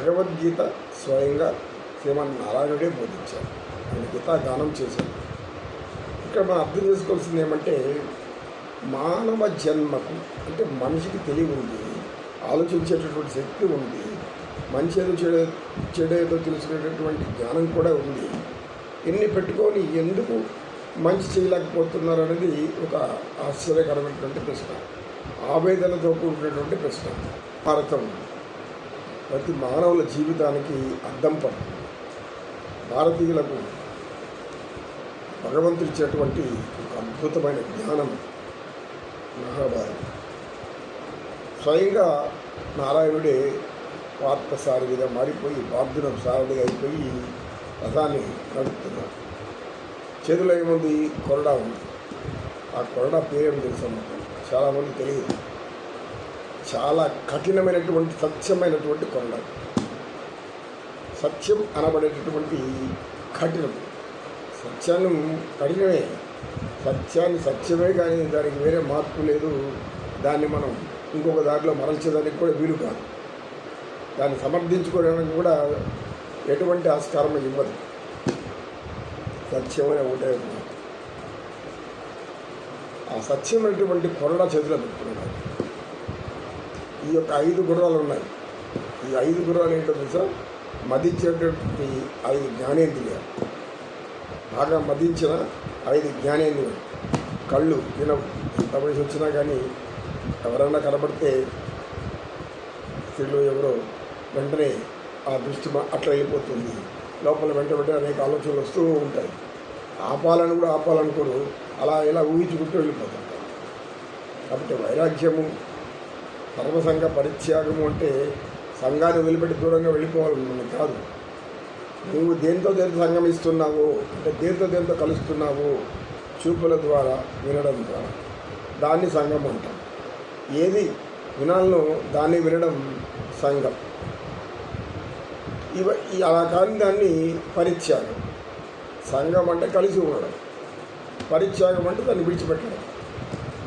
భగవద్గీత స్వయంగా శ్రీమన్నారాయణుడే బోధించారు. ఆయన గీతా గానం చేశారు. ఇక్కడ మనం అర్థం చేసుకోవాల్సింది ఏమంటే మానవ జన్మకు అంటే మనిషికి తెలివి ఉంది ఆలోచించేటటువంటి శక్తి ఉంది మంచి ఏదో చెడు చెడేదో తెలుసుకునేటటువంటి జ్ఞానం కూడా ఉంది. ఎన్ని పెట్టుకొని ఎందుకు మంచి చేయలేకపోతున్నారు అనేది ఒక ఆశ్చర్యకరమైనటువంటి ప్రశ్న. ఆవేదనతో కూడినటువంటి ప్రశ్న. భారతం ప్రతి మానవుల జీవితానికి అద్దం పడుతుంది. భారతీయులకు భగవంతుడు ఇచ్చేటువంటి ఒక అద్భుతమైన జ్ఞానం మహాభారతం. స్వయంగా నారాయణుడే పాత్ర సారథిగా మారిపోయి బాధ్యునం సారథిగా అయిపోయి రథాన్ని నడుపుతున్నాడు. చేతిలో ఏముంది? కొరడా ఉంది. ఆ కొరడా పేరేం తెలుసు అన్నమాట చాలామంది తెలియదు. చాలా కఠినమైనటువంటి సత్యమైనటువంటి కొండ. సత్యం అనబడేటటువంటి కఠినం. సత్యాన్ని కఠినమే. సత్యాన్ని సత్యమే కానీ దానికి వేరే మార్పు లేదు. దాన్ని మనం ఇంకొక దారిలో మరల్చేదానికి కూడా వీలు కాదు. దాన్ని సమర్థించుకోవడానికి కూడా ఎటువంటి ఆస్కారం ఇవ్వదు. సత్యమైన ఒకటే ఆ సత్యమైనటువంటి కొరడా చేతిలో పెట్టుకున్నాడు. ఈ యొక్క ఐదు గుర్రాలు ఉన్నాయి. ఈ ఐదు గుర్రాలు ఏంటో తెలుసా? మదించేటటువంటి ఐదు జ్ఞానేంద్రియాలు. బాగా మదించిన ఐదు జ్ఞానేంద్రియాలు. కళ్ళు వినవు ఎంత వయసు వచ్చినా కానీ ఎవరైనా కనబడితే స్త్రీలు ఎవరో వెంటనే ఆ దృష్టి అట్లా వెళ్ళిపోతుంది. లోపల వెంట వెంటనే అనేక ఆలోచనలు వస్తూ ఉంటాయి. ఆపాలని కూడా ఆపాలనుకోరు. అలా ఇలా ఊహించుకుంటూ వెళ్ళిపోతుంటారు. కాబట్టి వైరాగ్యము సర్వసంగ పరిత్యాగము అంటే సంఘాన్ని వదిలిపెట్టి దూరంగా వెళ్ళిపోవాలని కాదు. నువ్వు దేంతో దేంతో సంగమిస్తున్నావు అంటే దేంతో దేంతో కలుస్తున్నావు చూపుల ద్వారా వినడం ద్వారా. దాన్ని సంఘం అంటాం. ఏది వినాలనో దాన్ని వినడం సంఘం. ఇవ ఈ అలా కాని దాన్ని పరిత్యాగం. సంఘం అంటే కలిసి ఉండడం. పరిత్యాగం అంటే దాన్ని విడిచిపెట్టడం.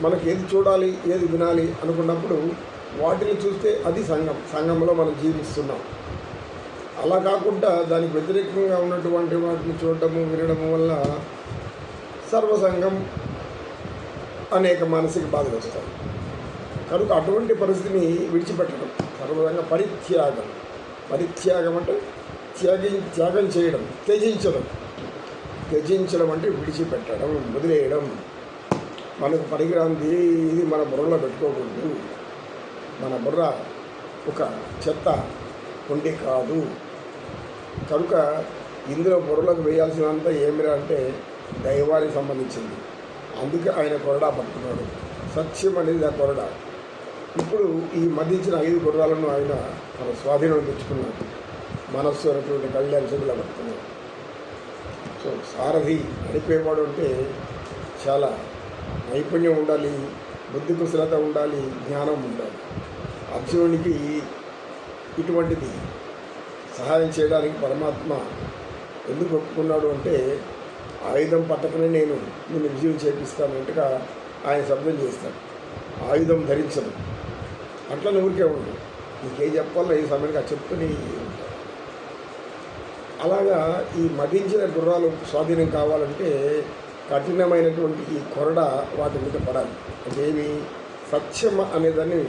మనకి ఏది చూడాలి ఏది వినాలి అనుకున్నప్పుడు వాటిని చూస్తే అది సంఘం. సంఘంలో మనం జీవిస్తున్నాం. అలా కాకుండా దానికి వ్యతిరేకంగా ఉన్నటువంటి వాటిని చూడటము వినడము వల్ల సర్వసంగం అనేక మానసిక బాధలు వస్తాయి. కనుక అటువంటి పరిస్థితిని విడిచిపెట్టడం సర్వసంగ పరిత్యాగం. పరిత్యాగం అంటే త్యాగి త్యాగం చేయడం త్యజించడం. త్యజించడం అంటే విడిచిపెట్టడం వదిలేయడం. మనకు పనికిరాంది ఇది మన బుర్రలో పెట్టుకోకూడదు. మన బుర్ర ఒక చెత్త ఉండి కాదు. కనుక ఇందులో బుర్రలకు వేయాల్సినంత ఏమిరా అంటే దైవానికి సంబంధించింది. అందుకే ఆయన కొరడా పట్టుకున్నాడు. సత్యం అనేది ఆ కొరడా. ఇప్పుడు ఈ మధ్యించిన ఐదు గుర్రాలను ఆయన మన స్వాధీనం తెచ్చుకున్నాడు. మనస్సు అనేటువంటి కళ్యాణ చెందులో పట్టుకున్నాడు. సో సారథి నడిపేవాడు అంటే చాలా నైపుణ్యం ఉండాలి. బుద్ధి కుశలత ఉండాలి జ్ఞానం ఉండాలి. అర్జునునికి ఇటువంటిది సహాయం చేయడానికి పరమాత్మ ఎందుకు ఒప్పుకున్నాడు అంటే ఆయుధం పట్టకనే నేను నిన్ను విజయం చేపిస్తానంటగా ఆయన శబ్దం చేస్తాడు. ఆయుధం ధరించను. అట్లా ఊరికే ఉండదు నీకేం చెప్పాలో ఈ సమయానికి ఆ చెప్తూనే అలాగా ఈ మదించిన గుర్రాలు స్వాధీనం కావాలంటే కఠినమైనటువంటి ఈ కొరడ వాటి మీద పడాలి. అదేవి సత్యం అనేదాన్ని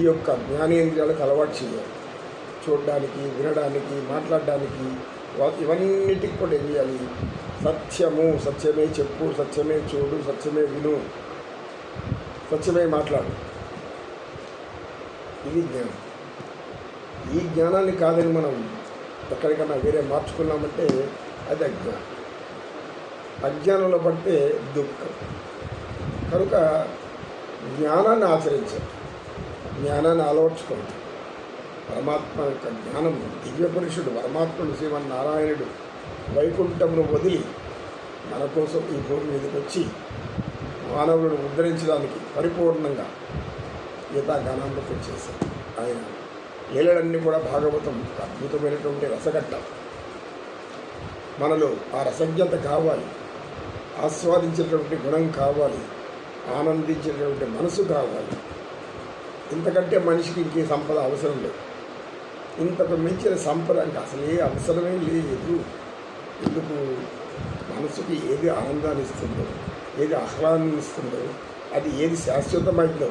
ఈ యొక్క జ్ఞానేంద్రియాలకు అలవాటు చేయాలి. చూడడానికి వినడానికి మాట్లాడడానికి ఇవన్నిటికి కూడా ఏం చేయాలి? సత్యము సత్యమే చెప్పు సత్యమే చూడు సత్యమే విను సత్యమే మాట్లాడు. ఇది జ్ఞానం. ఈ జ్ఞానాన్ని కాదని మనం ఎక్కడికన్నా వేరే మార్చుకున్నామంటే అది అజ్ఞానం. అజ్ఞానంలో పడితే దుఃఖం. కనుక జ్ఞానాన్ని ఆచరించండి. జ్ఞానాన్ని అలవర్చుకోండి. పరమాత్మ యొక్క జ్ఞానం దివ్యపురుషుడు పరమాత్ముడు శ్రీమన్నారాయణుడు వైకుంఠమును వదిలి మన కోసం ఈ భూమి మీదకి వచ్చి మానవులను ఉద్ధరించడానికి పరిపూర్ణంగా గీతాగానామృతం చేశారు ఆయన లీలలన్నీ కూడా భాగవతం ఒక అద్భుతమైనటువంటి రసగట్ట మనలో ఆ రసజ్ఞత కావాలి. ఆస్వాదించేటువంటి గుణం కావాలి ఆనందించేటువంటి మనసు కావాలి. ఇంతకంటే మనిషికి ఇంకే సంపద అవసరం లేదు. ఇంతకు మించిన సంపద ఇంకా అసలు ఏ అవసరమే లేదు. ఎందుకు? మనసుకి ఏది ఆనందాన్ని ఇస్తుందో ఏది ఆహ్లాదాన్ని ఇస్తుందో అది ఏది శాశ్వతమైందో